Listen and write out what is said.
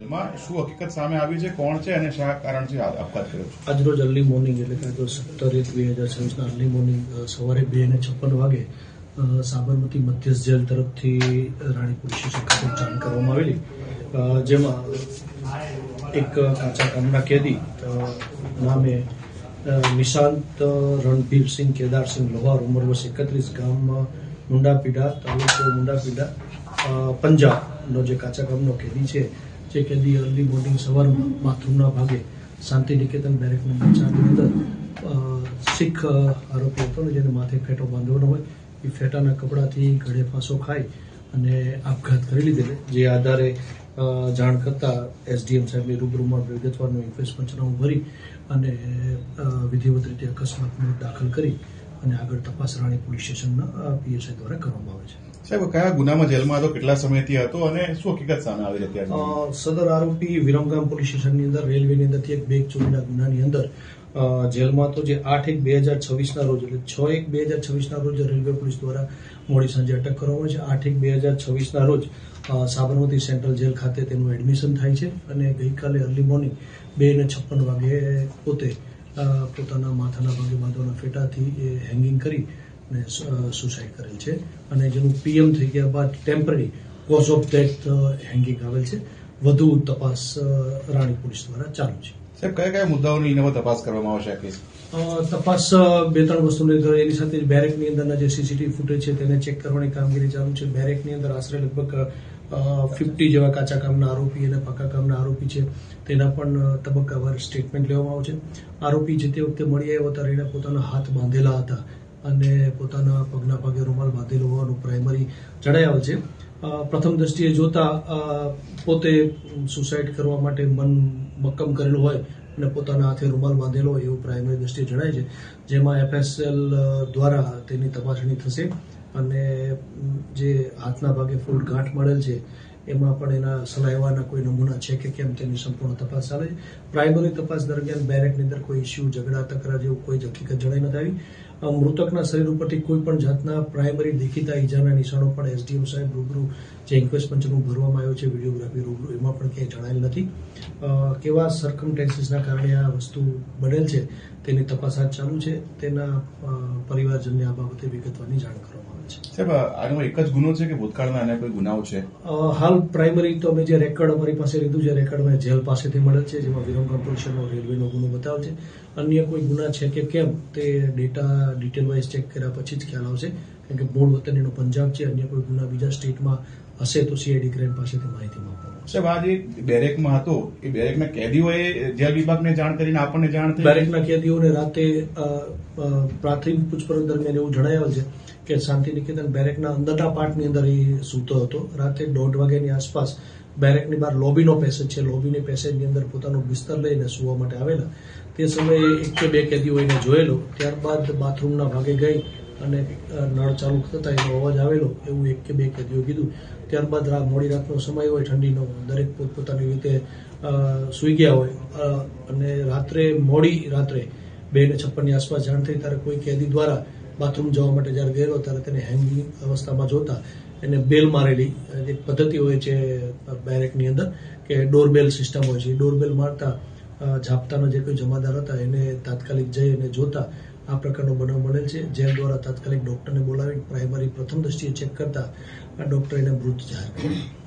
એમાં શું હકીકત સામે આવી છે, કોણ છે અને શા કારણ છે આપઘાત કર્યો છે? આજરોજ અર્લી મોર્નિંગ એટલે કે આજરોજ સત્તર એક બે હજાર છવ્વીસના અર્લી મોર્નિંગ સવારે બે ને છપ્પન વાગે સાબરમતી મધ્યસ્થ જેલ તરફથી રાણી પોલીસ સ્ટેશન ખાતે જાણ કરવામાં આવેલી. જેમાં એક કાચા કામના કેદી નામે નિશાંત રણબીરસિંહ કેદારસિંહ લોહાર ઉંમર વર્ષ એકત્રીસ, ગામમાં મુંડાપીડા તાલુકો મુંડાપીડા પંજાબનો જે કાચા ગામનો કેદી છે જે કેદી અર્લી મોર્નિંગ સવારમાં બાથરૂમના ભાગે શાંતિ નિકેતન બેરેક નંબર ચારની અંદર શીખ આરોપી હતો જેને માથે ફેટો બાંધવાનો હોય, એ ફેટાના કપડાથી ગળે ફાંસો ખાઈ અને આપઘાત કરી લીધેલો. જે આધારે જાણ કરતા એસડીએમ સાહેબની રૂબરૂમાં વિગતવારનું ઇન્ક્વેસ્ટ પંચનામું ભરી અને વિધિવત રીતે અકસ્માતનો દાખલ કરી અને આગળ તપાસ રાણી પોલીસ સ્ટેશનના પીએસઆઈ દ્વારા કરવામાં આવે છે. સાહેબ કયા ગુનામાં જેલમાં હતો કેટલા સમયથી હતો અને શું હકીકત સામે આવી? અ, સદર આરોપી વિરમગામ પોલીસ સ્ટેશનની અંદર રેલવેની અંદરથી એક બેગ ચોરીના ગુનાની અંદર જેલમાં તો જે આઠ એક બે હજાર છવ્વીસના રોજ એટલે છ એક બે હજાર છવ્વીસના રોજ રેલવે પોલીસ દ્વારા મોડી સાંજે અટક કરવામાં છે આઠ એક બે હજાર છવ્વીસના રોજ સાબરમતી સેન્ટ્રલ જેલ ખાતે તેનું એડમિશન થાય છે અને ગઈકાલે અર્લી મોર્નિંગ બે ને છપ્પન વાગે પોતે પોતાના માથાના ભાગે બાંધવાના ફેટાથી એ હેંગિંગ કરી અને સુસાઇડ કરેલ છે. અને જેનું પીએમ થઈ ગયા બાદ temporary cause of death hanging આવેલ છે. વધુ તપાસ રાણી પોલીસ દ્વારા ચાલુ છે. સાહેબ કયા કયા મુદ્દાઓની ઇનોવા તપાસ કરવામાં આવશે આ કેસ તપાસ બે ત્રણ વસ્તુને એની સાથે બેરેકની અંદરના જે સીસીટીવી ફૂટેજ છે તેને ચેક કરવાની કામગીરી ચાલુ છે. બેરેકની અંદર આશરે લગભગ ફિફ્ટી જેવા કાચા કામના આરોપી અને પાકા કામના આરોપી છે. તેના પણ તબક્કાવાર સ્ટેટમેન્ટ લેવામાં આવશે. આરોપી જે તે વખતે મળી આવ્યો ત્યારે એણે પોતાના હાથ બાંધેલા હતા. અને પોતાના પગના પગે રૂમાલ બાંધેલો હોવાનું પ્રાઇમરી જણાવેલ છે. પ્રથમ દ્રષ્ટિએ જોતા પોતે સુસાઇડ કરવા માટે મન મક્કમ કરેલું હોય અને પોતાના હાથે રૂમાલ બાંધેલો હોય એવું પ્રાઇમરી દ્રષ્ટિએ જણાય છે. જેમાં એફએસએલ દ્વારા તેની તપાસણી થશે અને જે હાથના ભાગે ફૂલ ગાંઠ મળેલ છે, એમાં પણ એના સલાઈવાના કોઈ નમૂના છે કે કેમ તેની સંપૂર્ણ તપાસ ચાલે છે. પ્રાઇમરી તપાસ દરમિયાન બેરેકની અંદર કોઈ ઇસ્યુ ઝઘડા, તકરાર જેવું કોઈ હકીકત જણાઈ નથી આવી. મૃતકના શરીર ઉપરથી કોઈ પણ જાતના પ્રાઇમરી દેખીતા ઈજાના નિશાનો પણ એસડીએમ સાહેબ રૂબરૂ જે ઇન્ક્વેસ્ટ પંચનું ભરવામાં આવ્યો છે વિડીયોગ્રાફી રૂબરૂ એમાં પણ ક્યાંય જણાયેલ નથી. કેવા સર્કમટેન્સીસના કારણે આ વસ્તુ બનેલ છે તેની તપાસ હાથ ચાલુ છે તેના પરિવારજનને આ બાબતે વિગતવાની જાણ કરવામાં આવે છે. સાહેબ આનો એક જ ગુનો છે કે ભૂતકાળના અન્ય કોઈ ગુનાઓ છે? હાલ પ્રાઇમરી તો અમે જે રેકર્ડ અમારી પાસે લીધું છે રેકર્ડમાં જેલ પાસેથી મળેલ છે જેમાં વિરમ કોર્પોરેશનનો રેલવેનો ગુનો બતાવે છે. અન્ય કોઈ ગુના છે કે કેમ તે ડેટા ડિટેલ વાઇઝ ચેક કર્યા પછી જ ખ્યાલ આવશે. કારણ કે મૂળ વતન એનો પંજાબ છે અન્ય કોઈ ગુના બીજા સ્ટેટમાં હશે તો સીઆઈડી ક્રાઇમ પાસેથી માહિતી માંગવામાં સાહેબ આ જે બેરેકમાં હતો એ બેરેકના કેદીઓએ જેલ વિભાગને જાણ કરીને આપણને જાણ થઈ. બેરેકના કેદીઓને રાતે પ્રાથમિક પૂછપરછ દરમિયાન એવું જણાવેલ છે કે શાંતિ નિકેતન બેરેકના અંદરના પાર્ટની અંદર એ સૂતો હતો. રાતે દોઢ વાગ્યાની આસપાસ બેરેકની બહાર લોબીનો પેસેજ છે લોબીની પેસેજની અંદર પોતાનું બિસ્તર લઈને સૂવા માટે આવેલા. તે સમયે એક કે બે કેદીઓ એને જોયેલો. ત્યારબાદ બાથરૂમના ભાગે ગઈ અને નળ ચાલુ થતા એનો અવાજ આવેલો. એવું એક કે બે કેદીઓ કીધું. ત્યારબાદ રાત, મોડી રાતનો સમય હોય, ઠંડીનો, દરેક પોતપોતાની રીતે સૂઈ ગયા હોય. અને રાત્રે, મોડી રાત્રે બે ને છપ્પનની આસપાસ જાણ થઈ. ત્યારે કોઈ કેદી દ્વારા બાથરૂમ જવા માટે જ્યારે ગયેલો, ત્યારે તેને હેંગિંગ અવસ્થામાં જોતા એને બેલ મારેલી. એક પદ્ધતિ હોય છે બેરેકની અંદર, કે ડોરબેલ સિસ્ટમ હોય છે ડોરબેલ મારતા ઝાપતાના જે કોઈ જમાદાર હતા, એને તાત્કાલિક જઈ અને જોતા, આ પ્રકારનો બનાવ મળેલ છે. જેલ દ્વારા તાત્કાલિક ડોક્ટરને બોલાવી પ્રાઇમરી પ્રથમ દ્રષ્ટિએ ચેક કરતા, આ ડોક્ટર એને મૃત જાહેર કર્યો.